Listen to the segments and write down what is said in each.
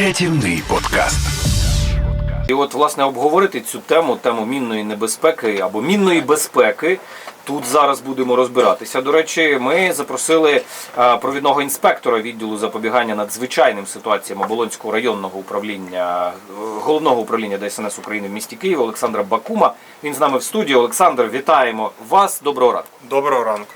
Рятівний подкаст. І от, власне, обговорити цю тему, тему мінної небезпеки або мінної безпеки. Тут зараз будемо розбиратися. До речі, ми запросили провідного інспектора відділу запобігання надзвичайним ситуаціям Оболонського районного управління е, головного управління ДСНС України в місті Києві Олександра Бакума. Він з нами в студії. Олександр, вітаємо вас. Доброго ранку. Доброго ранку.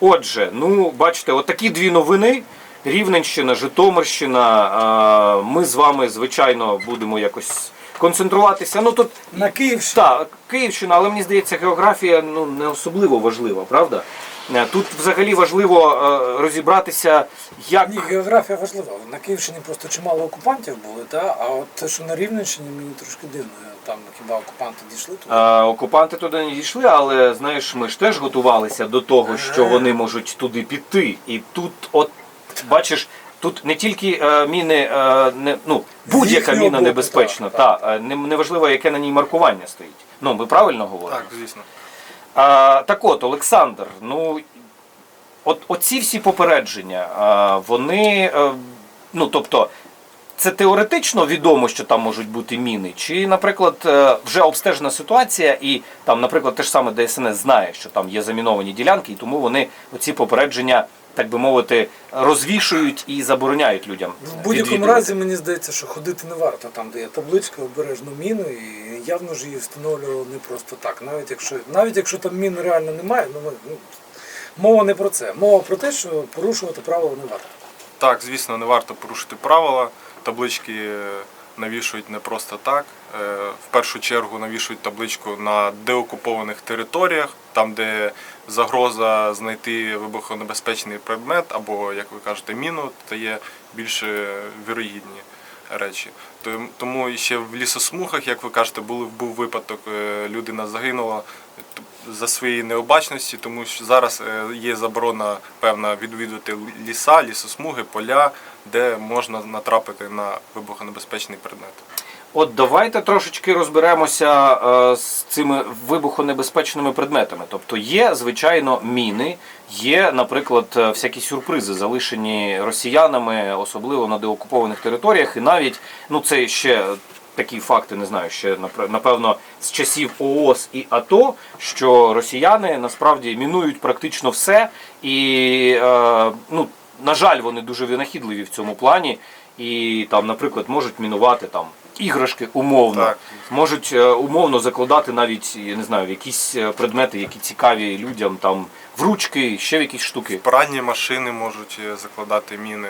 Отже, ну бачите, от такі дві новини. Рівненщина, Житомирщина. Ми з вами, звичайно, будемо якось концентруватися. Ну тут На Київщині. так, Київщина, але мені здається, географія ну не особливо важлива, правда? Е, Тут взагалі важливо е, розібратися, як Ні, географія важлива. На Київщині просто чимало окупантів були, та? а от те, що на Рівненщині, мені трошки дивно. Там хіба окупанти дійшли туди? Е, Окупанти туди не дійшли, але знаєш, ми ж теж готувалися до того, що вони можуть туди піти. І тут, от бачиш, тут не тільки е, міни, е, не, ну, будь-яка їхнього міна боку, небезпечна, так, та, е, не, неважливо, яке на ній маркування стоїть. Ну, ми правильно говоримо? Так, звісно. А, так от, Олександр, ну от оці всі попередження, а, вони, е, ну тобто, це теоретично відомо, що там можуть бути міни, чи, наприклад, е, вже обстежена ситуація, і там, наприклад, те ж саме ДСНС знає, що там є заміновані ділянки, і тому вони оці попередження, так би мовити, розвішують і забороняють людям. В будь-якому разі мені здається, що ходити не варто там, де є табличка, обережно міну, і явно ж її встановлювали не просто так. Навіть якщо, навіть якщо там мін реально немає, ну, ми- ну мова не про це. Мова про те, що порушувати правила не варто. Так, звісно, не варто порушити правила. Таблички е, навішують не просто так. Е, В першу чергу навішують табличку на деокупованих територіях, там, де загроза знайти вибухонебезпечний предмет або, як ви кажете, міну, це є більш е, вірогідні речі. Тому ще в лісосмугах, як ви кажете, був випадок, е, людина загинула за своєї необачності, тому що зараз е, є заборона певна відвідувати ліса, лісосмуги, поля, де можна натрапити на вибухонебезпечний предмет. От давайте трошечки розберемося е, з цими вибухонебезпечними предметами. Тобто є, звичайно, міни, є, наприклад, е, всякі сюрпризи, залишені росіянами, особливо на деокупованих територіях, і навіть ну це ще. Такі факти не знаю, ще напевно з часів ООС і АТО, що росіяни насправді мінують практично все, і е, ну на жаль, вони дуже винахідливі в цьому плані, і там, наприклад, можуть мінувати там іграшки умовно, Так. можуть е, умовно закладати навіть я не знаю, якісь е, предмети, які цікаві людям, там в ручки, ще в якісь штуки. Пральні машини можуть закладати міни.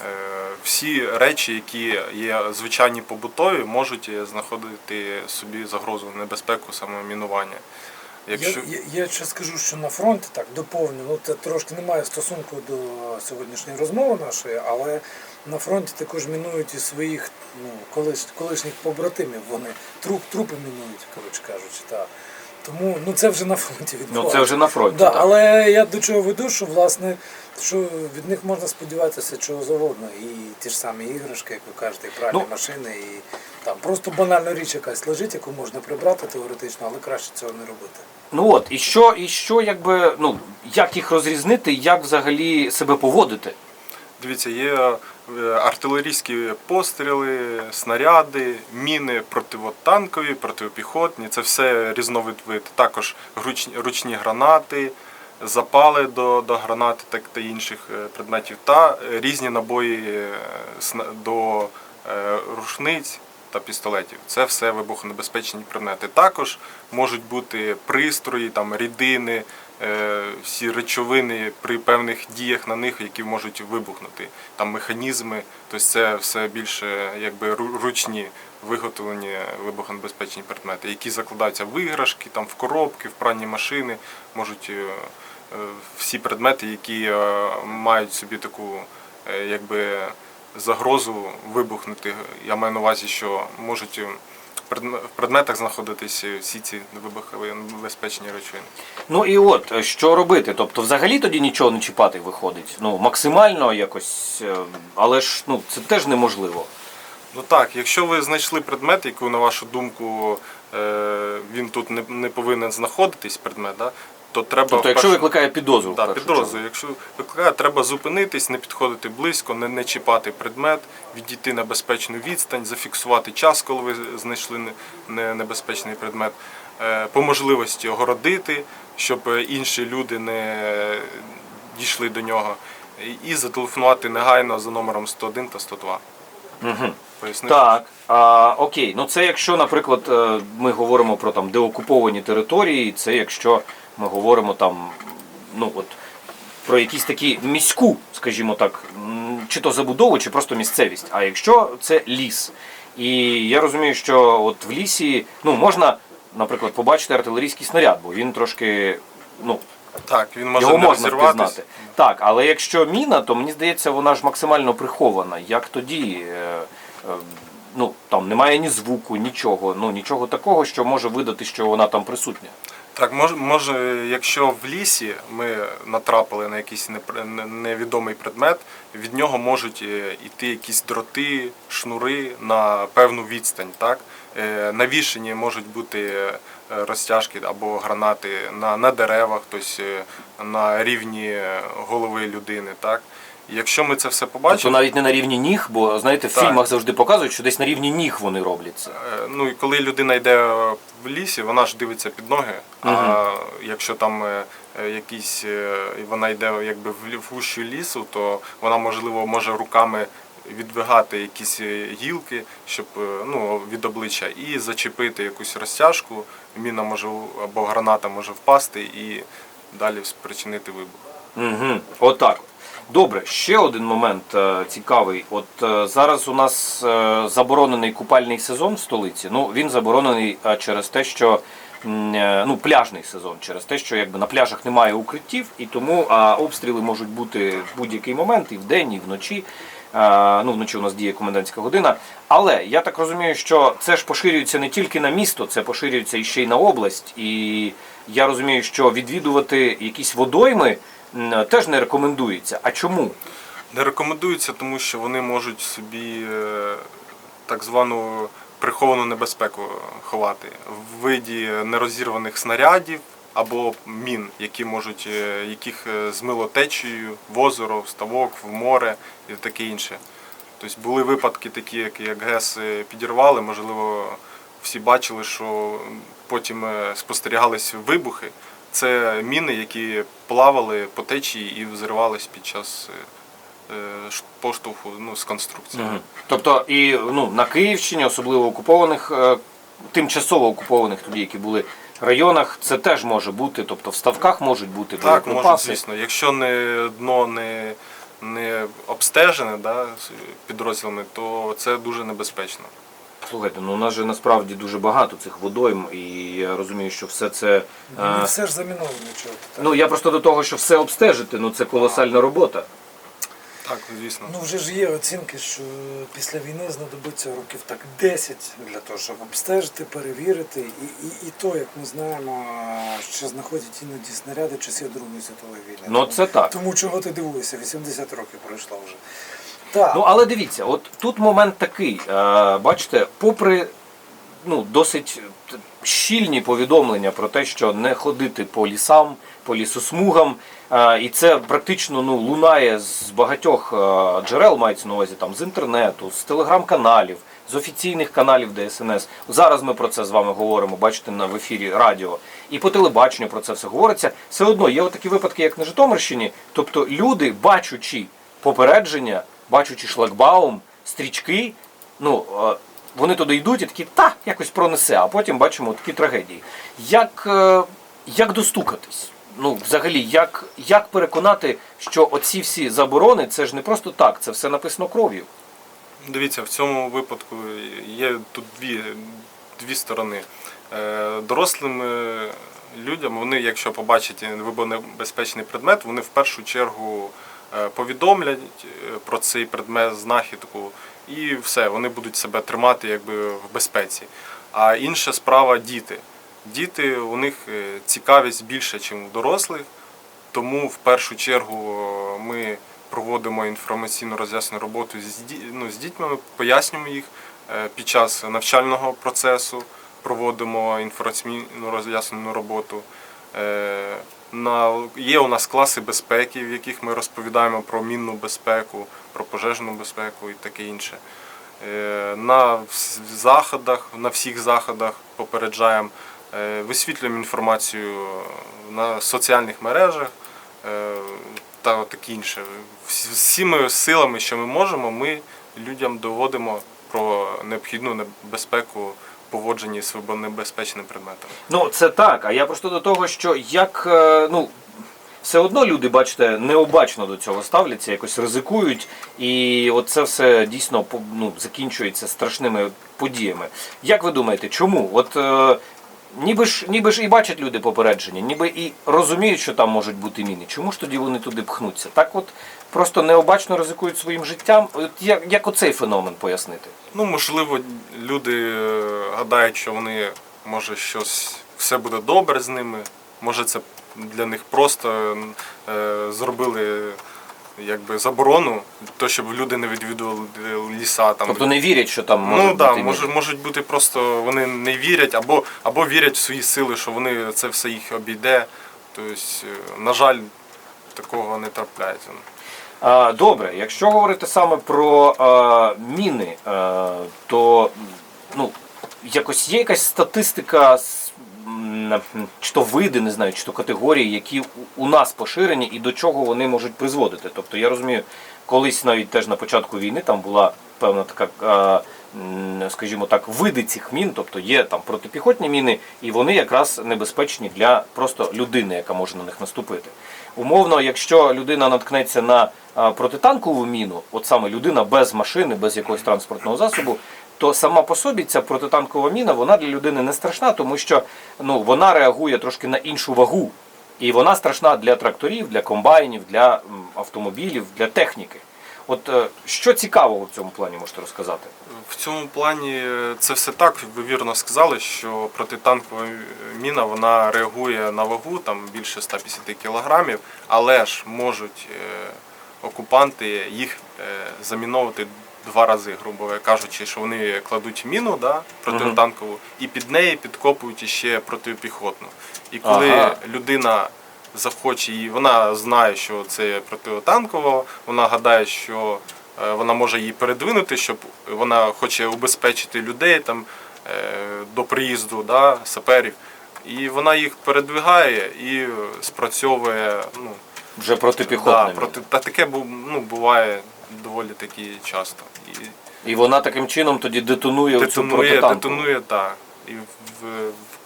Е, Всі речі, які є звичайні побутові, можуть е, знаходити собі загрозу, небезпеку саме мінування. Якщо... Я, я, я ще скажу, що на фронті так доповню, ну це трошки не має стосунку до сьогоднішньої розмови нашої, але на фронті також мінують і своїх ну, колиш, колишніх побратимів. Вони труп, трупи мінують, коротше кажучи. Та. Тому ну це вже на фронті Ну це вже на фронті. Да, так. але я до чого веду, що власне що від них можна сподіватися чого завгодно. І ті ж самі іграшки, як ви кажете, і пральні Ну, машини, і там просто банальна річ якась лежить, яку можна прибрати теоретично, але краще цього не робити. Ну от, і що, і що, якби, ну, як їх розрізнити, як взагалі себе поводити? Дивіться, є артилерійські постріли, снаряди, міни противотанкові, протипіхотні. Це все різновид вид. Також ручні, гранати, запали до, до гранат так, та інших е, предметів, та е, різні набої е, до е, рушниць та пістолетів. Це все вибухонебезпечні предмети. Також можуть бути пристрої, там, рідини, е, всі речовини при певних діях на них, які можуть вибухнути. Там механізми, тобто це все більше якби ручні виготовлені вибухонебезпечні предмети, які закладаються в іграшки, там в коробки, в пральні машини, можуть е, е, всі предмети, які е, мають собі таку е, якби загрозу вибухнути. Я маю на увазі, що можуть е, в предметах знаходитись всі ці вибухові небезпечні речовини. Ну і от, е, що робити? Тобто взагалі тоді нічого не чіпати виходить. Ну, максимально якось, е, але ж ну, це теж неможливо. Ну так, якщо ви знайшли предмет, який, на вашу думку, е, він тут не, не повинен знаходитись, предмет, да, то треба Тобто, якщо першу- викликає підозру, Да, підозру. Якщо викликає, треба зупинитись, не підходити близько, не, не чіпати предмет, відійти на безпечну відстань, зафіксувати час, коли ви знайшли не- не- небезпечний предмет. Е, По можливості огородити, щоб інші люди не дійшли до нього. І- зателефонувати негайно за номером 101 та 102. Мгм. Пояснити. Так, а, окей. Ну це якщо, наприклад, е, ми говоримо про там деокуповані території, це якщо ми говоримо там, ну от про якісь такі міську, скажімо так, чи то забудову, чи просто місцевість. А якщо це ліс, і я розумію, що от в лісі ну можна, наприклад, побачити артилерійський снаряд, бо він трошки ну Так, він може його не можна впізнати. Так, але якщо міна, то мені здається, вона ж максимально прихована. Як тоді? Е, е, Ну там немає ні звуку, нічого, ну нічого такого, що може видати, що вона там присутня. Так, може, може, якщо в лісі ми натрапили на якийсь невідомий предмет, від нього можуть е, йти якісь дроти, шнури на певну відстань. Так? Е, Навішені можуть бути е, розтяжки або гранати на, на деревах, тобто е, на рівні е, голови людини. Так? І Якщо ми це все Тобто побачимо, навіть не на рівні ніг, бо знаєте, в Так. фільмах завжди показують, що десь на рівні ніг вони роблять це. Е, Ну і коли людина йде в лісі, вона ж дивиться під ноги. А якщо там е, е, якісь е, вона йде якби в гущу лісу, то вона можливо може руками відвигати якісь е, гілки, щоб е, ну від обличчя, і зачепити якусь розтяжку. Міна може або граната може впасти і далі спричинити вибух. Угу. Отак. Добре, ще один момент е, цікавий. От е, зараз у нас е, заборонений купальний сезон в столиці. Ну він заборонений через те, що ну пляжний сезон, через те, що якби на пляжах немає укриттів, і тому а, обстріли можуть бути в будь-який момент, і вдень, і вночі. Ну, вночі у нас діє комендантська година. Але я так розумію, що це ж поширюється не тільки на місто, це поширюється і ще й на область. І я розумію, що відвідувати якісь водойми теж не рекомендується. А чому? Не рекомендується, тому що вони можуть собі е, так звану приховану небезпеку ховати в виді нерозірваних снарядів або мін, які можуть, е, яких е, змило течією в озеро, в ставок, в море і таке інше. Тобто були випадки такі, як, ГЕС е, підірвали, можливо, всі бачили, що потім е, спостерігались вибухи. Це міни, які плавали по течії і взривались під час е, е, поштовху ну, з конструкції. Тобто і ну, на Київщині, особливо окупованих, е, тимчасово окупованих тоді, які були районах, це теж може бути. Тобто в ставках можуть бути Так, може, звісно. Якщо не дно не, не обстежене да, підрозділами, то це дуже небезпечно. Слухайте, ну у нас же насправді дуже багато цих водойм, і я розумію, що все це. Не е, все ж заміновано чого. Так. Ну я просто до того, що все обстежити, ну це колосальна робота. Так, звісно. Ну вже ж є оцінки, що після війни знадобиться років так 10 для того, щоб обстежити, перевірити. І, і, і то, як ми знаємо, що знаходять іноді снаряди часів Другої світової війни. Ну це так. Тому чого ти дивуєшся, 80 років пройшло вже. Так. Ну але дивіться, от тут момент такий. Е, бачите, попри ну, досить щільні повідомлення про те, що не ходити по лісам, по лісосмугам, е, і це практично ну, лунає з багатьох е, джерел, мається на увазі там з інтернету, з телеграм-каналів. З офіційних каналів ДСНС. Зараз ми про це з вами говоримо, бачите, на в ефірі радіо. І по телебаченню про це все говориться. Все одно є такі випадки, як на Житомирщині. Тобто люди, бачучи попередження, бачучи шлагбаум, стрічки, ну е, вони туди йдуть і такі, та, якось пронесе, а потім бачимо такі трагедії. Як, е, як достукатись? Ну, взагалі, як, як переконати, що оці всі заборони це ж не просто так, це все написано кров'ю. Дивіться, в цьому випадку є тут дві, дві сторони. Е, Дорослим людям, вони, якщо побачать вибухонебезпечний предмет, вони в першу чергу повідомлять е, про цей предмет, знахідку, і все, вони будуть себе тримати якби в безпеці. А інша справа діти. Діти, у них е, цікавість більше, ніж у дорослих, тому в першу чергу е, ми проводимо інформаційно роз'ясну роботу з, ну, дітьми, пояснюємо їх е, під час навчального процесу, проводимо інформаційну роз'яснену роботу. На, є у нас класи безпеки, в яких ми розповідаємо про мінну безпеку, про пожежну безпеку і таке інше. Е, На заходах, на всіх заходах попереджаємо, е, висвітлюємо інформацію на соціальних мережах е, та таке інше. Всіми силами, що ми можемо, ми людям доводимо про необхідну небезпеку поводженні з вибухонебезпечними предметами. Ну, це так. А я просто до того, що як е, ну. Все одно люди, бачите, необачно до цього ставляться, якось ризикують, і от це все дійсно ну, закінчується страшними подіями. Як ви думаєте, чому? От е, ніби ж ніби ж і бачать люди попередження, ніби і розуміють, що там можуть бути міни. Чому ж тоді вони туди пхнуться? Так от просто необачно ризикують своїм життям. От як, як оцей феномен пояснити? Ну, можливо, люди е, гадають, що вони може щось все буде добре з ними. Може, це для них просто е, зробили якби заборону, то щоб люди не відвідували ліса там. Тобто не вірять, що там можуть ну бути так, міни. може, можуть бути просто вони не вірять, або, або вірять в свої сили, що вони це все їх обійде. Тобто, е, на жаль, такого не трапляється. Добре, якщо говорити саме про а, міни, а, то ну, якось є якась статистика, чи то види, не знаю, чи то категорії, які у- нас поширені і до чого вони можуть призводити. Тобто я розумію, колись навіть теж на початку війни там була певна така. м, Скажімо так, види цих мін, тобто є там протипіхотні міни, і вони якраз небезпечні для просто людини, яка може на них наступити. Умовно, якщо людина наткнеться на протитанкову міну, от саме людина без машини, без якогось транспортного засобу, то сама по собі ця протитанкова міна вона для людини не страшна, тому що ну, вона реагує трошки на іншу вагу. І вона страшна для тракторів, для комбайнів, для автомобілів, для техніки. От е, що цікавого в цьому плані можете розказати? В цьому плані е, це все так. Ви вірно сказали, що протитанкова міна вона реагує на вагу там більше 150 кілограмів, але ж можуть е, окупанти їх заміновувати два рази, грубо кажучи, що вони кладуть міну да, протитанкову і під неї підкопують іще протипіхотну. І коли Ага. людина захоче її, вона знає, що це протитанкова, вона гадає, що е, вона може її передвинути, щоб вона хоче убезпечити людей там е, до приїзду да, саперів. І вона їх передвигає і спрацьовує. Ну, Вже протипіхотна да, проти, та таке ну, буває доволі таки часто. І І вона таким чином тоді детонує, детонує, протитанкову. детонує, так. І в, в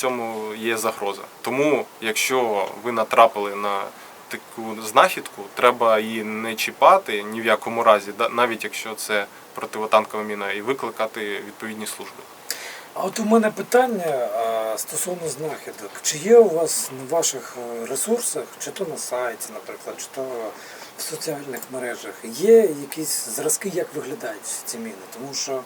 цьому є загроза. Тому, якщо ви натрапили на таку знахідку, треба її не чіпати ні в якому разі, навіть якщо це противотанкова міна, і викликати відповідні служби. А от у мене питання стосовно знахідок. Чи є у вас на ваших е, ресурсах, чи то на сайті, наприклад, чи то в соціальних мережах, є якісь зразки, як виглядають ці міни? Тому що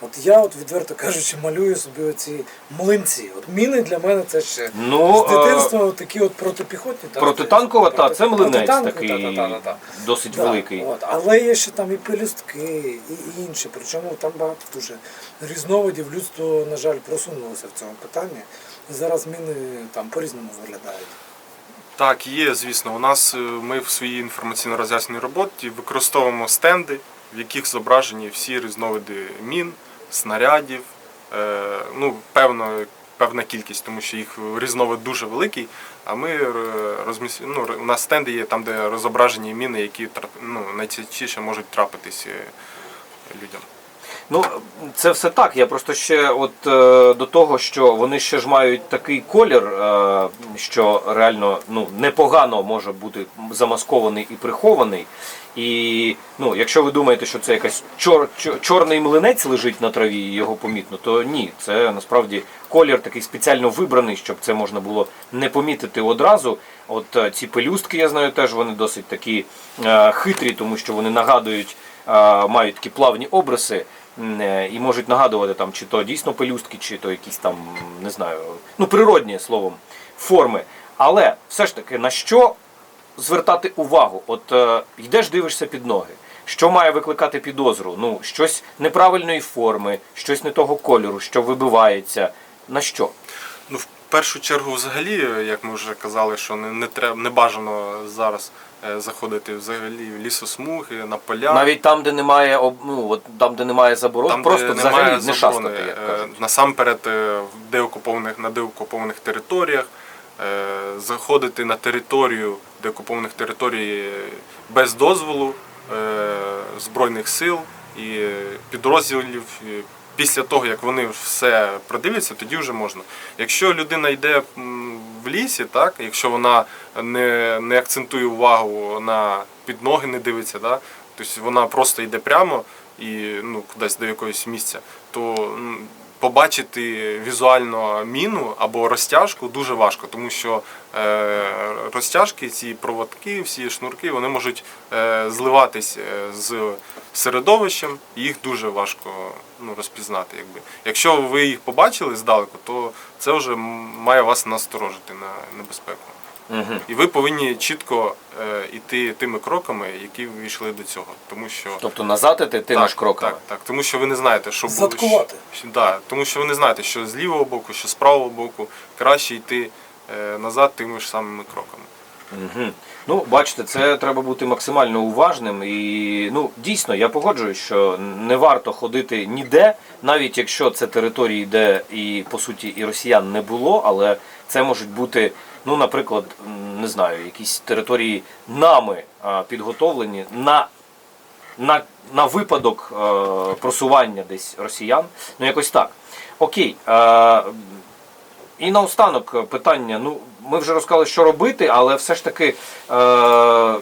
от я, от відверто кажучи, малюю собі оці млинці. От міни для мене це ще Ну, з дитинства от такі от протипіхотні. так, Протитанкова, та, це млинець такий та-та-та-та-та. досить Да, великий. От. Але є ще там і пелюстки, і інші. Причому там багато дуже різновидів. Людство, на жаль, просунулося в цьому питанні. І зараз міни там по-різному виглядають. Так, є, звісно. У нас е, ми в своїй інформаційно-роз'ясненій роботі використовуємо стенди, в яких зображені всі різновиди мін, снарядів, е, ну, певно, певна кількість, тому що їх різновид дуже великий. А ми е, розміс... ну, у нас стенди є там, де розображені міни, які ну, найчастіше можуть трапитись е, людям. Ну, це все так. Я просто ще от е, до того, що вони ще ж мають такий колір, е, що реально ну, непогано може бути замаскований і прихований. І ну, якщо ви думаєте, що це якась чор, чор- чорний млинець лежить на траві і його помітно, то ні, це насправді колір такий спеціально вибраний, щоб це можна було не помітити одразу. От е, ці пелюстки, я знаю, теж вони досить такі хитрі, тому що вони нагадують, мають такі плавні обриси. Е, І можуть нагадувати там, чи то дійсно пелюстки, чи то якісь там, не знаю, ну природні словом форми. Але все ж таки, на що звертати увагу? От е, йдеш, дивишся під ноги. Що має викликати підозру? Ну, щось неправильної форми, щось не того кольору, що вибивається. На що? Ну, в першу чергу, взагалі, як ми вже казали, що не, не треба не бажано зараз заходити взагалі в лісосмуги, на поля. Навіть там, де немає об- ну, от там, де немає заборон, там, просто де взагалі немає не заборони, шастати, як е, кажуть. насамперед е, в деокупованих на деокупованих територіях, е, заходити на територію деокупованих територій е, без дозволу е, збройних сил і підрозділів. е, Після того, як вони все продивляться, тоді вже можна. Якщо людина йде в лісі, так, якщо вона не, не акцентує увагу на під ноги, не дивиться, да, тобто вона просто йде прямо і ну, кудись до якогось місця, то побачити візуально міну або розтяжку дуже важко, тому що е, розтяжки, ці проводки, всі шнурки, вони можуть е, зливатись е, з середовищем, і їх дуже важко ну, розпізнати. Якби. Якщо ви їх побачили здалеку, то це вже має вас насторожити на небезпеку. Мгм. І ви повинні чітко е, йти тими кроками, які ви йшли до цього. Тому що Тобто назад іти тими ж кроками. Так, так, тому що ви не знаєте, що буде. Заткувати. що- Да, тому що ви не знаєте, що з лівого боку, що з правого боку, краще йти е, назад тими ж самими кроками. Угу. Ну, бачите, це треба бути максимально уважним. І ну, дійсно, я погоджуюсь, що не варто ходити ніде, навіть якщо це території, де і по суті і росіян не було, але це можуть бути, ну, наприклад, не знаю, якісь території нами підготовлені на, на, на випадок е, просування десь росіян. Ну, якось так. Окей. Е, і наостанок питання. Ну, ми вже розказали, що робити, але все ж таки, е,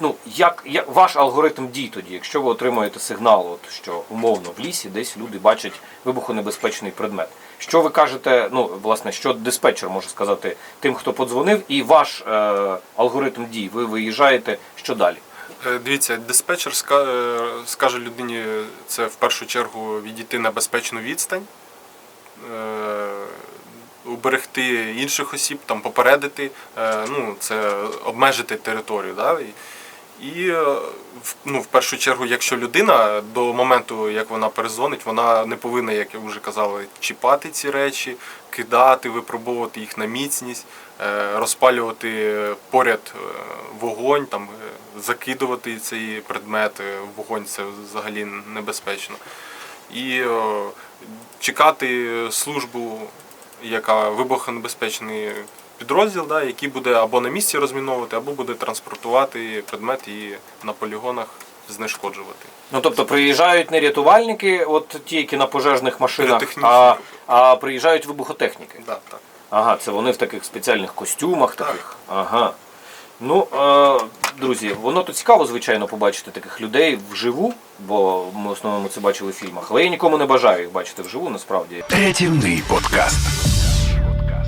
ну, як, як ваш алгоритм дій тоді, якщо ви отримуєте сигнал, от, що умовно в лісі десь люди бачать вибухонебезпечний предмет. Що ви кажете, ну, власне, що диспетчер може сказати тим, хто подзвонив, і ваш е, алгоритм дій, ви виїжджаєте, що далі? Е, Дивіться, диспетчер е, скаже людині це в першу чергу відійти на безпечну відстань, е, уберегти інших осіб, там, попередити, ну, це обмежити територію. Да? І, ну, в першу чергу, якщо людина до моменту, як вона перезвонить, вона не повинна, як я вже казав, чіпати ці речі, кидати, випробовувати їх на міцність, е, розпалювати поряд е, вогонь, там, е, закидувати цей предмет вогонь це взагалі небезпечно. І чекати службу, яка вибухонебезпечний підрозділ, да, який буде або на місці розміновувати, або буде транспортувати предмет і на полігонах знешкоджувати. Ну, тобто приїжджають не рятувальники, от ті, які на пожежних машинах, а, а приїжджають вибухотехніки. Да, так. Ага, це вони в таких спеціальних костюмах Так. таких. Ага. Ну, е, друзі, воно то цікаво, звичайно, побачити таких людей вживу, бо ми в основному це бачили в фільмах. Але я нікому не бажаю їх бачити вживу, насправді. Рятівний подкаст.